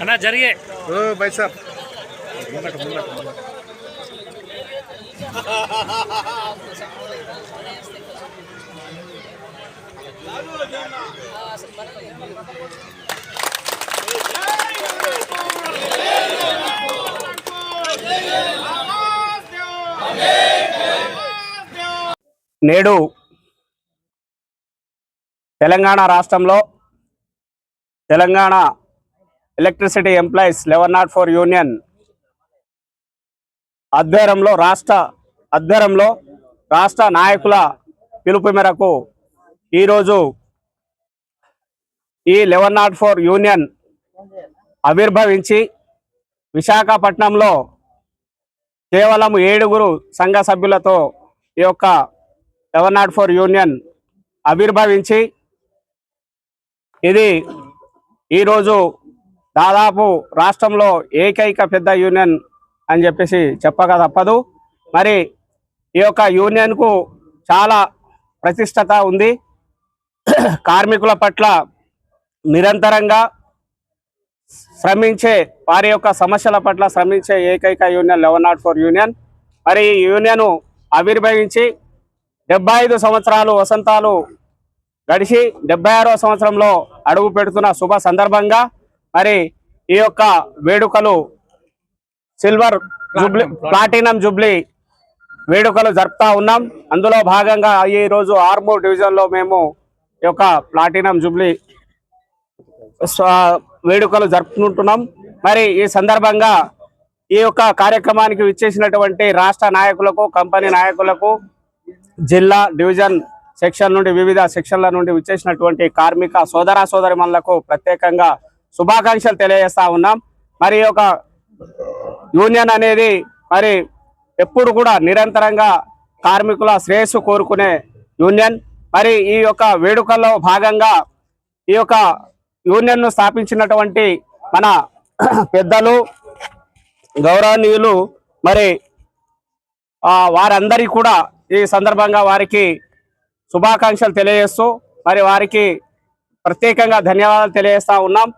అన్నా జరిగే. ఓ భాయ్ సాబ్. నేడు తెలంగాణ రాష్ట్రంలో Telangana electricity employees eleven naught four union ఆధ్వర్యంలో రాష్ట్ర ఆధ్వర్యంలో రాష్ట్ర నాయకుల పిలుపు మేరకు ఈరోజు ఈ లెవెన్ నాట్ ఫోర్ యూనియన్ ఆవిర్భవించి విశాఖపట్నంలో కేవలం ఏడుగురు సంఘ సభ్యులతో ఈ యొక్క లెవెన్ నాట్ ఫోర్ యూనియన్ ఆవిర్భవించి ఇది ఈరోజు దాదాపు రాష్ట్రంలో ఏకైక పెద్ద యూనియన్ అని చెప్పేసి చెప్పక తప్పదు. మరి ఈ యొక్క యూనియన్కు చాలా ప్రతిష్టత ఉంది. కార్మికుల పట్ల నిరంతరంగా శ్రమించే వారి యొక్క సమస్యల పట్ల శ్రమించే ఏకైక union eleven naught four union. మరి ఈ యూనియన్ ఆవిర్భవించి డెబ్బై ఐదు సంవత్సరాలు వసంతాలు గడిచి డెబ్బై ఆరో సంవత్సరంలో అడుగు పెడుతున్న శుభ సందర్భంగా మరి ఈ యొక్క వేడుకలు సిల్వర్ జూబ్లీ ప్లాటినం. జూబ్లీ వేడుకలు జరుపుతా ఉన్నాం. అందులో భాగంగా ఈ రోజు ఆర్మూర్ డివిజన్లో మేము ఈ యొక్క ప్లాటినం జూబ్లీ వేడుకలు జరుపుకుంటున్నాం. మరి ఈ సందర్భంగా ఈ యొక్క కార్యక్రమానికి విచ్చేసినటువంటి రాష్ట్ర నాయకులకు కంపెనీ నాయకులకు జిల్లా డివిజన్ సెక్షన్ నుండి వివిధ సెక్షన్ల నుండి విచ్చేసినటువంటి కార్మిక సోదర సోదరిమణులకు ప్రత్యేకంగా శుభాకాంక్షలు తెలియజేస్తా ఉన్నాం. మరి ఒక యూనియన్ అనేది మరి ఎప్పుడు కూడా నిరంతరంగా కార్మికుల శ్రేయస్సు కోరుకునే యూనియన్. మరి ఈ యొక్క వేడుకల్లో భాగంగా ఈ యొక్క యూనియన్ను స్థాపించినటువంటి మన పెద్దలు గౌరవనీయులు మరి వారందరికీ కూడా ఈ సందర్భంగా వారికి శుభాకాంక్షలు తెలియజేస్తూ మరి వారికి ప్రత్యేకంగా ధన్యవాదాలు తెలియజేస్తా ఉన్నాం.